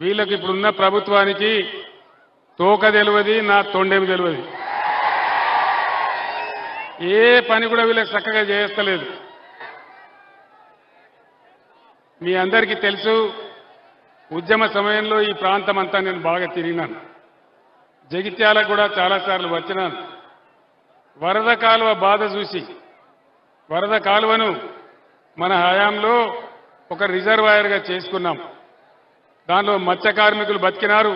వీళ్ళకి ఇప్పుడున్న ప్రభుత్వానికి తోక తెలియదు నా తొండేమి తెలియదు. ఏ పని కూడా వీళ్ళకి చక్కగా చేస్తలేదు. మీ అందరికీ తెలుసు ఉద్యమ సమయంలో ఈ ప్రాంతం అంతా నేను బాగా తిరిగినాను. జగిత్యాలకు కూడా చాలాసార్లు వచ్చినాను. వరద కాలువ బాధ చూసి వరద కాలువను మన హయాంలో ఒక రిజర్వాయర్గా చేసుకున్నాం. దానిలో మత్స్య కార్మికులు బతికినారు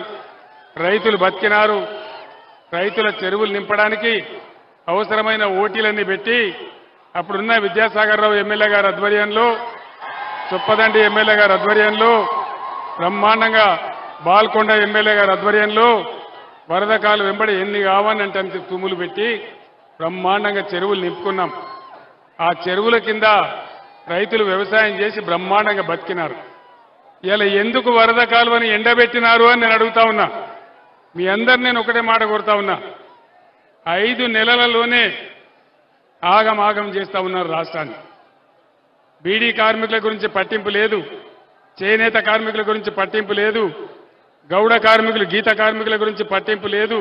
రైతులు బతికినారు. రైతుల చెరువులు నింపడానికి అవసరమైన ఓటీలన్నీ పెట్టి అప్పుడున్న విద్యాసాగర్ రావు ఎమ్మెల్యే గారి ఆధ్వర్యంలో చొప్పదండి ఎమ్మెల్యే గారి ఆధ్వర్యంలో బ్రహ్మాండంగా బాల్కొండ ఎమ్మెల్యే గారి ఆధ్వర్యంలో వరద కాలు వెంబడి ఎన్ని కావాలంటే అంత తుమ్ములు పెట్టి బ్రహ్మాండంగా చెరువులు నింపుకున్నాం. ఆ చెరువుల కింద రైతులు వ్యవసాయం చేసి బ్రహ్మాండంగా బతికినారు. ఇలా ఎందుకు వరద కాలువని ఎండబెట్టినారు అని నేను అడుగుతా ఉన్నా. మీ అందరు నేను ఒకటే మాట కోరుతా ఉన్నా. ఐదు నెలలలోనే ఆగమాగం చేస్తా ఉన్నారు రాష్ట్రాన్ని. బీడీ కార్మికుల గురించి పట్టింపు లేదు చేనేత కార్మికుల గురించి పట్టింపు లేదు గౌడ కార్మికులు గీత కార్మికుల గురించి పట్టింపు లేదు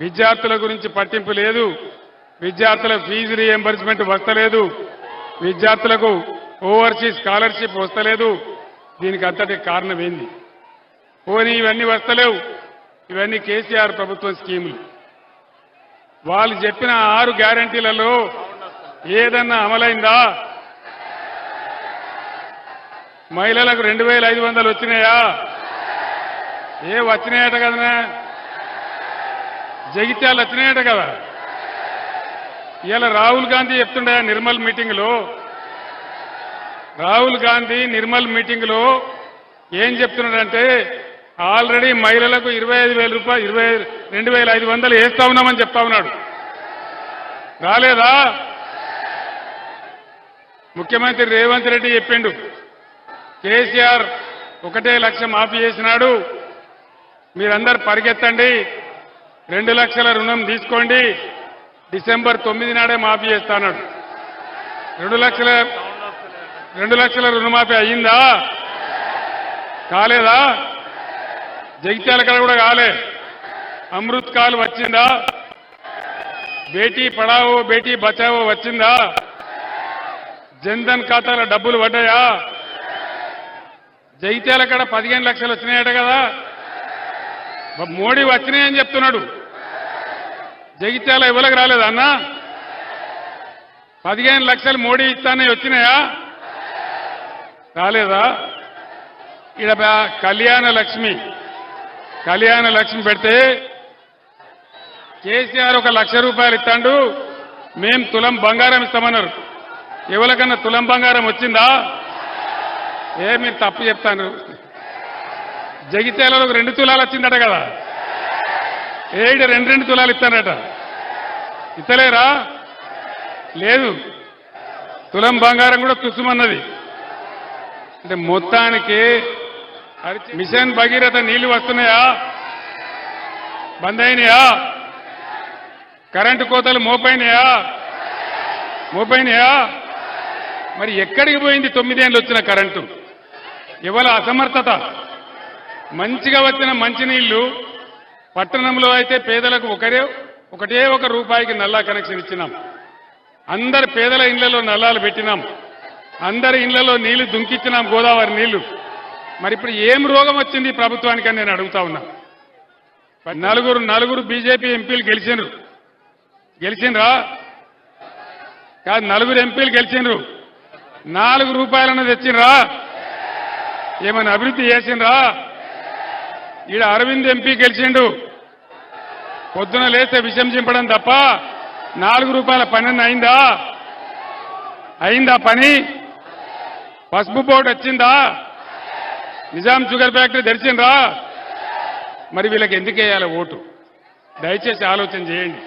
విద్యార్థుల గురించి పట్టింపు లేదు విద్యార్థుల ఫీజు రీఎంబర్స్మెంట్ వస్తలేదు విద్యార్థులకు ఓవర్సీస్ స్కాలర్షిప్ వస్తలేదు దీనికి అంతటి కారణం ఏంది పోనీ ఇవన్నీ వస్తలేవు. ఇవన్నీ కేసీఆర్ ప్రభుత్వం స్కీములు. వాళ్ళు చెప్పిన ఆరు గ్యారంటీలలో ఏదన్నా అమలైందా? మహిళలకు రెండు వేల ఐదు వందలు వచ్చినాయా? ఏ వచ్చినాయట కదనా? జగిత్యాలు వచ్చినాయట కదా. ఇలా రాహుల్ గాంధీ చెప్తుండే నిర్మల్ మీటింగ్లో? రాహుల్ గాంధీ నిర్మల్ మీటింగ్లో ఏం చెప్తున్నాడంటే ఆల్రెడీ మహిళలకు ఇరవై ఐదు వేల రూపాయలు ఇరవై రెండు వేల ఐదు వందలు వేస్తా ఉన్నామని చెప్తా ఉన్నాడు. రాలేదా? ముఖ్యమంత్రి రేవంత్ రెడ్డి చెప్పిండు కేసీఆర్ ఒకటే లక్ష మాఫీ చేసినాడు మీరందరు పరిగెత్తండి రెండు లక్షల రుణం తీసుకోండి డిసెంబర్ తొమ్మిది నాడే మాఫీ చేస్తాడు రెండు లక్షల రెండు లక్షల రుణమాఫీ అయ్యిందా? కాలేదా? జగిత్యాల కాడ కూడా కాలే. అమృత్ కాల్ వచ్చిందా? బేటీ పడావో బేటీ బచావో వచ్చిందా? జన్ధన్ ఖాతాలో డబ్బులు పడ్డాయా? జగిత్యాల కాడ పదిహేను లక్షలు వచ్చినాయట కదా? మోడీ వచ్చినాయని చెప్తున్నాడు. జగిత్యాల ఇవ్వలకు రాలేదా అన్న? పదిహేను లక్షలు మోడీ ఇస్తానే వచ్చినాయా? రాలేదా ఇక్కడ కళ్యాణ లక్ష్మి. కళ్యాణ లక్ష్మి పెడితే కేసీఆర్ ఒక లక్ష రూపాయలు ఇస్తాడు. మేం తులం బంగారం ఇస్తామన్నారు. ఎవరికన్నా తులం బంగారం వచ్చిందా? ఏ మీరు తప్పు చెప్తాను జగిత్యాలలో రెండు తులాలు వచ్చిందట కదా. ఏడు రెండు రెండు తులాలు ఇస్తానట ఇస్తలేరా? లేదు. తులం బంగారం కూడా తుసుమన్నది. అంటే మొత్తానికి మిషన్ భగీరథ నీళ్ళు వస్తున్నాయా? బంద్ అయినాయా కరెంటు కోతలు మోపైనాయా? మోపైనాయా? మరి ఎక్కడికి పోయింది తొమ్మిదేళ్ళు వచ్చిన కరెంటు? ఇవాళ అసమర్థత. మంచిగా వచ్చిన మంచినీళ్ళు పట్టణంలో అయితే పేదలకు ఒకరే ఒకటే ఒక రూపాయికి నల్లా కనెక్షన్ ఇచ్చినాం. అందరు పేదల ఇళ్ళలో నల్లాలు పెట్టినాం. అందరి ఇళ్ళలో నీళ్ళు దుంకిచ్చినాం గోదావరి నీళ్ళు. మరి ఇప్పుడు ఏం రోగం వచ్చింది ఈ ప్రభుత్వానికి అని నేను అడుగుతా ఉన్నా. నలుగురు నలుగురు బీజేపీ ఎంపీలు గెలిచిండ్రు గెలిచినరా కాదు నలుగురు ఎంపీలు గెలిచిండ్రు నాలుగు రూపాయలను తెచ్చిండ్రా ఏమైనా అభివృద్ధి చేసిండ్రా ఈడ అరవింద్ ఎంపీ గెలిచిండు. పొద్దున లేస్తే విషం చింపడం తప్ప నాలుగు రూపాయల పని అయిందా? అయిందా పని? పసుపు బోర్డు వచ్చిందా? నిజాం షుగర్ ఫ్యాక్టరీ తెరిచిండ్రా? మరి వీళ్ళకి ఎందుకు వేయాలి ఓటు? దయచేసి ఆలోచన చేయండి.